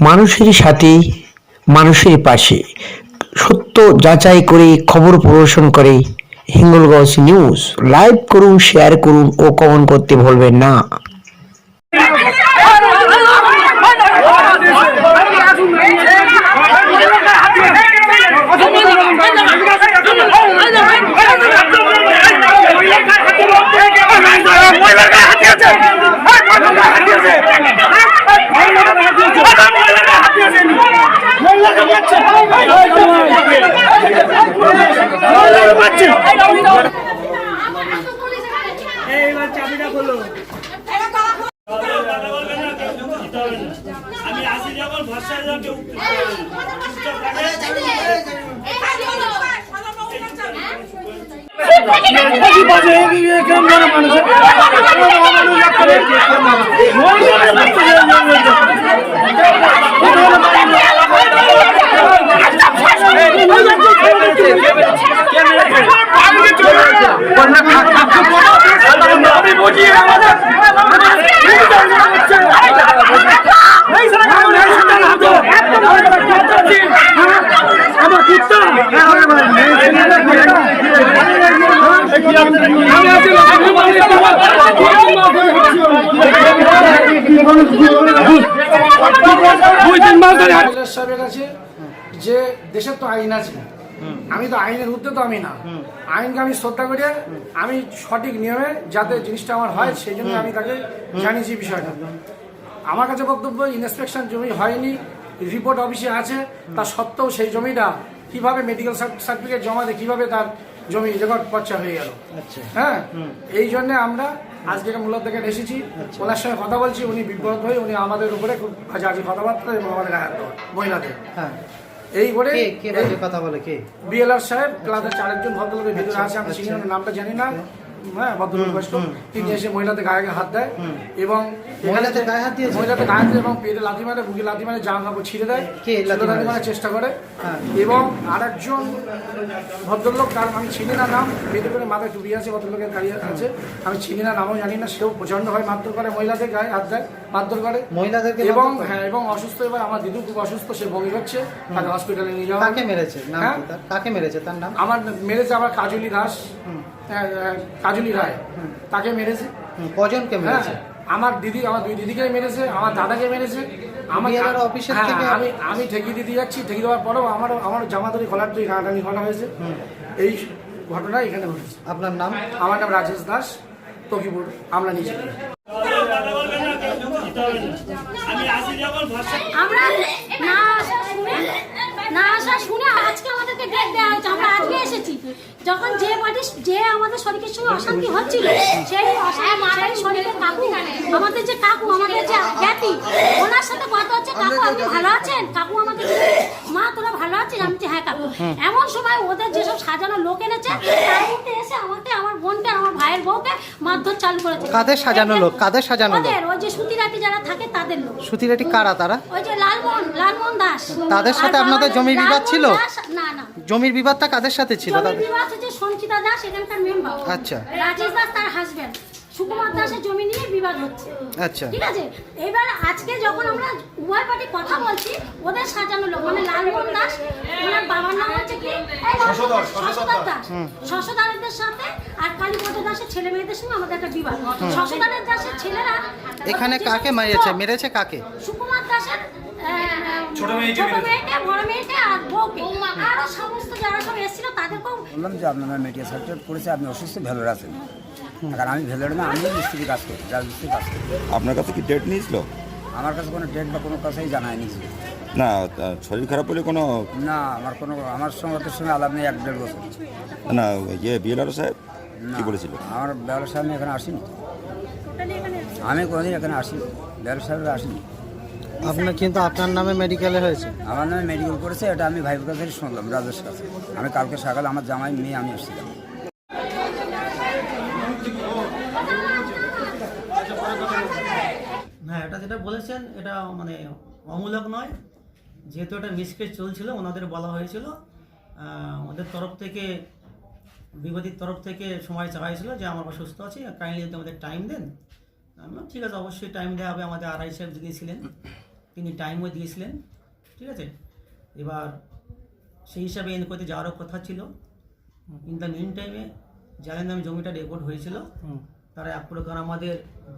মানুষের সাথে, মানুষের পাশে, সত্য যাচাই করে খবর প্রদর্শন করে হিঙ্গলগঞ্জ নিউজ। লাইভ করুন শেয়ার করুন ও কমেন্ট করতে ভুলবেন না। আমি আসি যখন ভরসা যাকে কৈলাস যে দেশের তো আইন আছে, আমি তো আইনের ঊর্ধ্বে তো আমি না। আইনকে আমি শ্রদ্ধা করে আমি সঠিক নিয়মে যাতে জিনিসটা আমার হয়, সেই জন্য আমি তাকে জানিয়েছি বিষয়টা। আমার কাছে বক্তব্য ইন্সপেকশন জমি হয়নি রিপোর্ট অফিসে আছে, তা সত্ত্বেও সেই জমিটা কীভাবে মেডিকেল সার্টিফিকেট জমা দিয়ে, কীভাবে তার জমি রেকর্ড পর্চা হয়ে গেল। হ্যাঁ? এই জন্য আমরা আজকে মূলত থেকে এসেছি ওনার সঙ্গে কথা বলছি উনি বিব্রত হয়ে উনি আমাদের উপরে খুব আজে কথাবার্তা এবং আমাদের গায়ে মহিলাদের। হ্যাঁ। এই করে কে কে কথা বলে কে? বিএলআর সাহেব ক্লাসের চারজন ভদ্রলোকের ভিতরে আছে আমরা সিনিয়র নামটা জানি না। হ্যাঁ ভদ্রলোক বয়স্ক তিনি এসে মহিলাদের গায়ে হাত দেয় এবং মহিলাদের গায়ে হাত দিয়েছে? মহিলাদের গায়ে হাত দিয়ে এবং পেটে লাথি মারে বুকে লাথি মারে জামা কাপড় ছিঁড়ে দেয়। লাথি? মারার চেষ্টা করে। হ্যাঁ। এবং আরেকজন ভদ্রলোক তার আমি চিনি না নাম পেটে করে মাথায় টুপি আছে ভদ্রলোকের দাঁড়িয়ে আছে। আমি চিনি না নামও জানি না সেও প্রচণ্ড হয় মারধর করে মহিলাদের গায়ে হাত দেয় মারধর করে। মহিলাদেরকে এবং হ্যাঁ এবং অসুস্থ এবার আমার দিদু খুব অসুস্থ সে বমি হচ্ছে তাকে হসপিটালে নিয়ে যাওয়া কাকে মেরেছে? হ্যাঁ? তার? কাকে মেরেছে? তার নাম? আমার মেরেছে আমার কাজলি দাস। কাজলি রায় তাকে মেরেছে। কজনকে হ্যাঁ মেরেছে? আমার দিদি আমার দুই দিদিকে মেরেছে আমার দাদাকে মেরেছে। আমার অফিসের হ্যাঁ, থেকে- আমি আমি ঠেকি দিতে যাচ্ছি। ঠেকি দেওয়ার পরেও আমার আমার জামা ধরে খোলার তুই টানাটানি করা হয়েছে এই ঘটনা এখানে ঘটেছে। আপনার নাম? আমার নাম রাজেশ দাস তকিপুর আমরা ভরসা আমরা না শুনে না শুনে আজকে আমাদেরকে ডেট দেওয়া হয়েছে। আমরা যখন যে পার্টি, যে আমাদের শরীরের সঙ্গে অশান্তি হচ্ছিল, সেই অশান্তি শরীরের কাকু, আমাদের যে কাকু, আমাদের যে জ্ঞাতি, ওনার সাথে কথা হচ্ছে, কাকু আপনি ভালো আছেন? কাকু আমাদের মা তোরা ভালো আছিস? আমি বলছি, হ্যাঁ কাকু এমন সময় ওদের যেসব সাজানো লোক এনেছে তার মধ্যে এসে আমাকে আমার বোনকে আমার ভাইয়ের বউকে মারধর চালু করেছে। কাদের সাজানো লোক? কাদের সাজানো লোক? ওই যে সুতিরাটি যারা থাকে তাদের লোক। সুতিরাটি কারা তারা? ওই যে লালমোহন লালমোহন দাস। তাদের সাথে আপনাদের আমাদের জমির বিবাদ ছিল? না না। জমির বিবাদটা কাদের সাথে ছিল জমির তাদের? বিবাদ হচ্ছে সঞ্চিতা দাস এখানকার মেম্বার আচ্ছা। রাজেশ দাস তার হাজবেন্ড সুকুমার দাসের জমি নিয়ে বিবাদ হচ্ছে। আচ্ছা। ঠিক আছে? এবার আজকে যখন আমরা উভয় পার্টি কথা বলছি ওদের সাজানো লোক মানে লালমোহন দাস ওনার বাবার নাম হচ্ছে কি? শশধর দাস। শশধরের সাথে আর কালীপদ দাসের ছেলে মেয়েদের সঙ্গে আমাদের একটা বিবাদ। শশধরের দাসের ছেলেরা এখানে কাকে মেরেছে? মেরেছে কাকে? সুকুমার দাসের ছোট মেয়েকে বড় মেয়েকে আর বউকে। সমস্ত যারা সব এসেছিল তাদেরকেও বললাম যে আপনারা মিডিয়া সার্টিফিকেট করেছে আপনি অসুস্থ ভেলোর আছেন। কারণ আমি ভেলোরে না আমি মিস্ত্রি কাজ করি রাজমিস্ত্রি কাজ করি। আপনার কাছে কি ডেট নিয়েছিল? আমার কাছে কোনো ডেট বা কোনো কথাই জানায়নি। না তা শরীর খারাপ হলে কোনো না আমার কোনো আমার সঙ্গে ওদের সঙ্গে আলাপ নেই এক দেড় বছর। না ইয়ে বিএলআর সাহেব? কি বলেছিল? আমার ব্যবসা আমি এখানে আসিনি। আমি কোনোদিন এখানে আসিনি। ব্যবসা আসিনি। আপনার কিন্তু আপনার নামে মেডিকেলে হয়েছে। আমার নামে মেডিকেল করেছে এটা আমি ভাইবোর কাছে শুনলাম রাজেশ কাছে। আমি কালকে সকালে আমার জামাই মেয়ে আমি এসেছিলাম হ্যাঁ এটা যেটা বলেছেন এটা মানে অমূলক নয়। যেহেতু এটা মিসকেজ চলছিল ওনাদের বলা হয়েছিল ওদের তরফ থেকে বিবাদীর তরফ থেকে সময় চাওয়া হয়েছিল যে আমার অসুস্থ আছি। কাইন্ডলি যদি আমাদের টাইম দেন আমি ঠিক আছে অবশ্যই টাইম দেওয়া হবে আমাদের আড়াই সাহেব দিয়েছিলেন তিনি টাইমও দিয়েছিলেন ঠিক আছে? এবার সেই হিসাবে এনকোতে যাওয়ারও কথা ছিল। ইন দ্য মিন টাইমে যাদের নাম জমিটা রেকর্ড হয়েছিল তারা এক প্রকার আমাদের